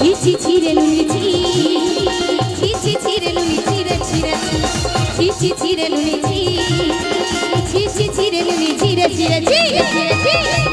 ছি ছি ছি রে লুনি ছি ছি ছি ছি রে লুনি ছি রে ছি রে ছি ছি ছি রে লুনি ছি ছি ছি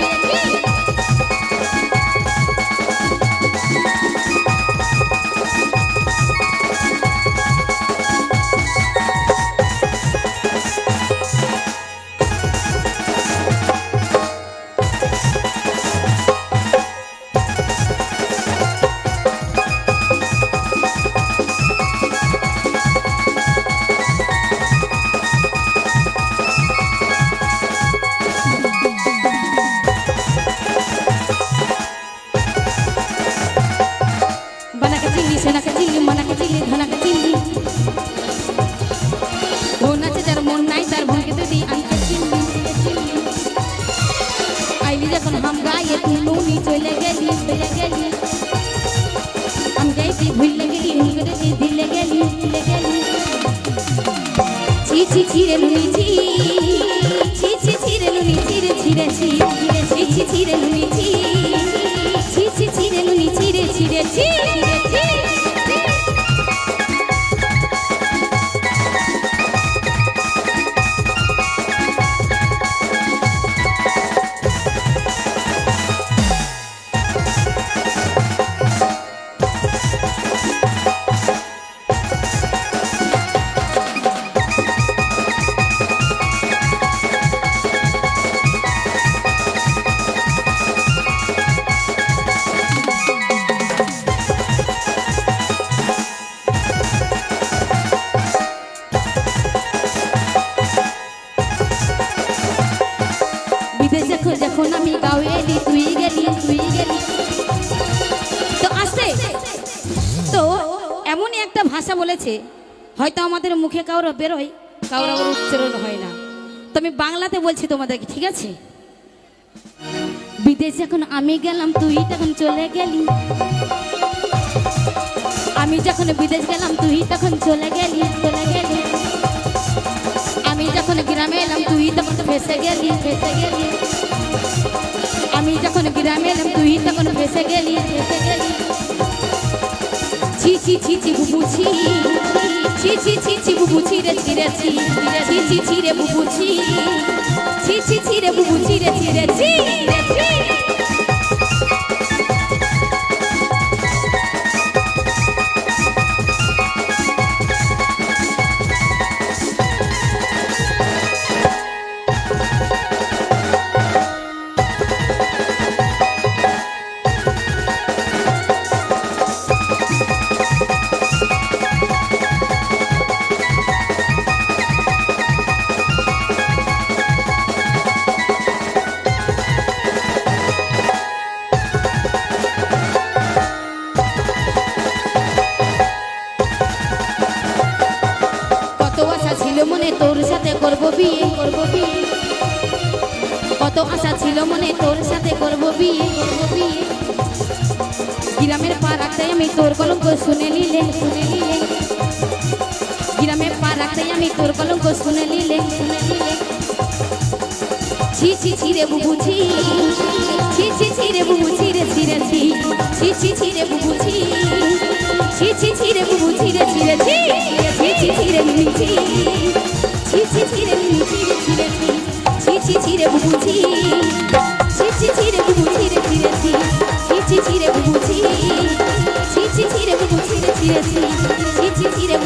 হাম গাইতে ভুলে গেলি হুম করে তুই দিলে গেলি দিলে গেলি ছি ছি ছি লুনি ছি ছি ছি ছি লুনি নুনি ছি রে ছি ছি ছি ছি ছি ছি ছি ছি ছি রে নুনি ছি ছি যখন আমি এলি তুই গেলি তুই গেলি তো তো এমনই একটা ভাষা বলেছে, হয়তো আমাদের মুখে বেরোয় আবার উচ্চারণ হয় না। তো আমি বাংলাতে বলছি তোমাদেরকে, ঠিক আছে? বিদেশ যখন আমি গেলাম, তুই তখন চলে গেলি। আমি যখন বিদেশ গেলাম, তুই তখন চলে গেলি চলে গেলি। গ্রামে এলাম তুই তখন ফেসে গেলি ফেসে গেলি আমি যখন গ্রামে এলাম তুই তখন ফেসে গেলি ফেসে গেলি ছি ছি ছি ছি বুবু ছি ছি ছি ছি বুবুছি রে ছি রে ছি ছি ছি ছি রে বুবুছি ছি ছি ছি রে বুবুছি রে ছি রে ছি ছিল মনে তোর সাথে করব বিয়ে করব বিয়ে। কত আশা ছিল মনে তোর সাথে করব বিয়ে করব বিয়ে। গ্রামের পা রাখতে আমি তোর কলঙ্ক শুনে নিলে শুনে নিলে। গ্রামের পা রাখতে আমি তোর কলঙ্ক শুনে নিলে শুনে নিলে। ছি ছি ছি রে বুবু ছি। ছি ছি ছি রে বুবু ছি রে ছি রে ছি ছি ছি রে বুবু ছি। ছি রে